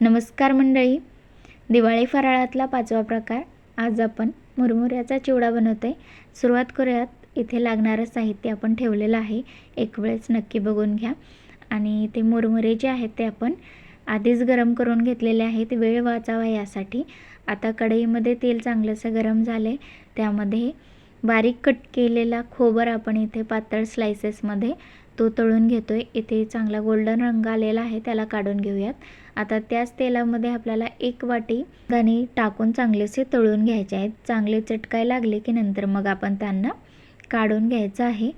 नमस्कार मंडळी. दिवाळी फराळातला पाचवा प्रकार. आज आपण मुरमुऱ्याचा चिवडा बनवतो आहे सुरुवात करूयात. इथे लागणारं साहित्य आपण ठेवलेलं आहे. एक वेळेस नक्की बघून घ्या. आणि ते मुरमुरे जे आहेत ते आपण आधीच गरम करून घेतलेले आहेत. वेळ वाचावा यासाठी. आता कढईमध्ये तेल चांगलंसं गरम झालं आहे त्यामध्ये बारीक कट केलेला खोबर आपण इथे पातळ स्लायसेसमध्ये तो तळून घेतो आहे इथे चांगला गोल्डन रंग आलेला आहे. त्याला काढून घेऊयात. आता त्याच तेलामध्ये आपल्याला एक वाटी दाणे टाकून चांगलेसे तळून घ्यायचे आहेत. चांगले चटकाय लागले की नंतर मग आपण त्यांना काढून घ्यायचं आहे.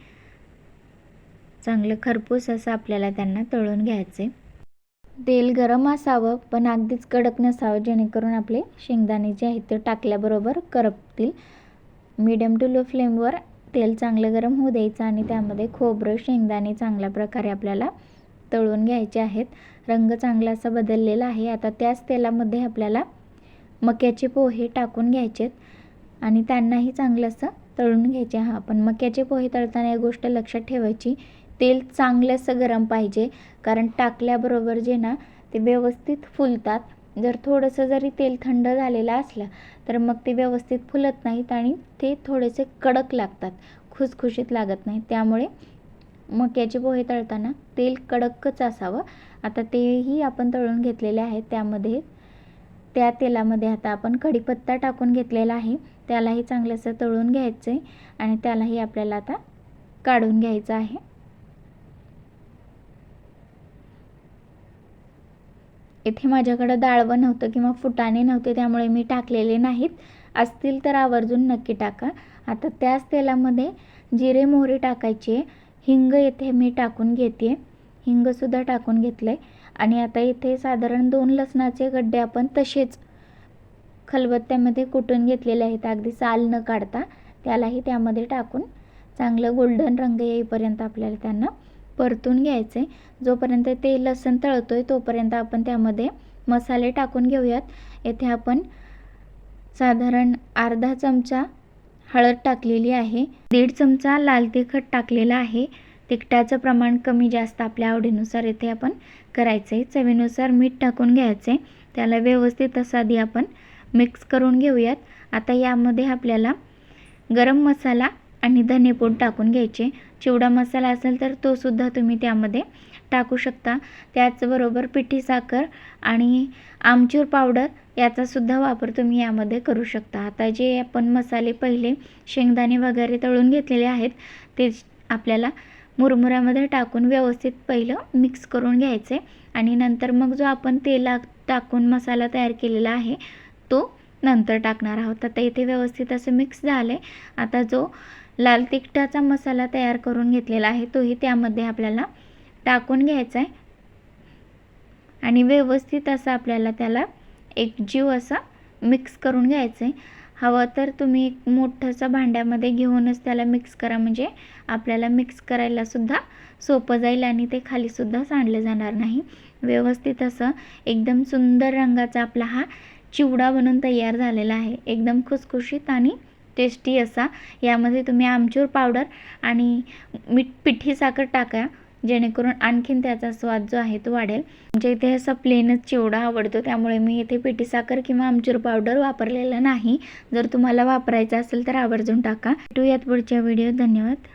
चांगलं खरपूस असं आपल्याला त्यांना तळून घ्यायचे तेल गरम असावं पण अगदीच कडक नसावं. जेणेकरून आपले शेंगदाणे जे आहेत ते टाकल्याबरोबर करपतील. मीडियम टू लो फ्लेमवर तेल चांगलं गरम होऊ द्यायचं आणि त्यामध्ये खोबरं शेंगदाणे चांगल्या प्रकारे आपल्याला तळून घ्यायचे आहेत. रंग चांगला असा बदललेला आहे. आता त्याच तेलामध्ये आपल्याला मक्याचे पोहे टाकून घ्यायचेत आणि त्यांनाही चांगलं असं तळून घ्यायचे. हां पण मक्याचे पोहे तळताना एक गोष्ट लक्षात ठेवायची तेल चांगलं असं गरम पाहिजे. कारण टाकल्याबरोबर जे ना ते व्यवस्थित फुलतात. जर थोडंसं जरी तेल थंड झालेलं असलं तर मग ते व्यवस्थित फुलत नाहीत आणि ते थोडेसे कडक लागतात खुसखुशीत लागत नाही त्यामुळे मक्याचे पोहे तळताना तेल कडकच असावं. आता तेही आपण तळून घेतलेले आहे त्यामध्ये त्या तेलामध्ये आता आपण कढीपत्ता टाकून घेतलेला आहे. त्यालाही चांगलंसं तळून घ्यायचं आहे आणि त्यालाही आपल्याला आता काढून घ्यायचं आहे. इथे माझ्याकडं डाळवं नव्हतं किंवा फुटाणे नव्हते त्यामुळे मी टाकलेले नाहीत. असतील तर आवर्जून नक्की टाका. आता त्याच तेलामध्ये जिरे मोहरी टाकायची. आहे हिंग येथे मी टाकून घेते. हिंगसुद्धा टाकून घेतलं आहे आणि आता इथे साधारण दोन लसणाचे गड्डे आपण तसेच खलबत्त्यामध्ये कुटून घेतलेले आहेत. अगदी साल न काढता त्यालाही त्यामध्ये टाकून चांगलं गोल्डन रंग येईपर्यंत आपल्याला त्यांना परतून घ्यायचं. आहे जोपर्यंत ते लसण तळतो आहे तोपर्यंत आपण त्यामध्ये मसाले टाकून घेऊयात. येथे आपण साधारण अर्धा चमचा हळद टाकलेली आहे. दीड चमचा लाल तिखट टाकलेला आहे. तिखटाचं प्रमाण कमी जास्त आपल्या आवडीनुसार येथे आपण करायचं. आहे चवीनुसार मीठ टाकून घ्यायचं. आहे त्याला व्यवस्थित असं आधी आपण मिक्स करून घेऊयात. आता यामध्ये आपल्याला गरम मसाला आणि धनेपूड टाकून घ्यायचे. चिवडा मसाला असेल तर तो सुद्धा तुम्ही त्यामध्ये टाकू शकता. त्याचबरोबर पिठी साखर आणि आमचूर पावडर याचासुद्धा वापर तुम्ही यामध्ये करू शकता. आता जे आपण मसाले पहिले शेंगदाणे वगैरे तळून घेतलेले आहेत ते आपल्याला मुरमुऱ्यामध्ये टाकून व्यवस्थित पहिलं मिक्स करून घ्यायचे आणि नंतर मग जो आपण तेला टाकून मसाला तयार केलेला आहे तो नंतर टाकणार आहोत. आता इथे व्यवस्थित असं मिक्स झालं आहे आता जो लाल तिखटाचा मसाला तयार करून घेतलेला आहे. तोही त्यामध्ये आपल्याला टाकून घ्यायचा आहे. आणि व्यवस्थित असं आपल्याला त्याला एक जीव असा मिक्स करून घ्यायचं आहे. हवं तर तुम्ही एक मोठंसं भांड्यामध्ये घेऊनच त्याला मिक्स करा. म्हणजे आपल्याला मिक्स करायलासुद्धा सोपं जाईल आणि ते खालीसुद्धा सांडलं जाणार नाही. व्यवस्थित असं एकदम सुंदर रंगाचा आपला हा चिवडा बनून तयार झालेला आहे. एकदम खुसखुशीत आणि टेस्टी असा. यामध्ये तुम्ही आमचूर पावडर आणि मीठ पिठी साखर टाका जेणेकरून आणखीन त्याचा स्वाद जो आहे तो वाढेल. म्हणजे इथे असा प्लेनच चिवडा आवडतो त्यामुळे मी इथे पिठी साखर किंवा आमचूर पावडर वापरलेला नाही. जर तुम्हाला वापरायचं असेल तर आवर्जून टाका. भेटूयात पुढच्या व्हिडिओ धन्यवाद.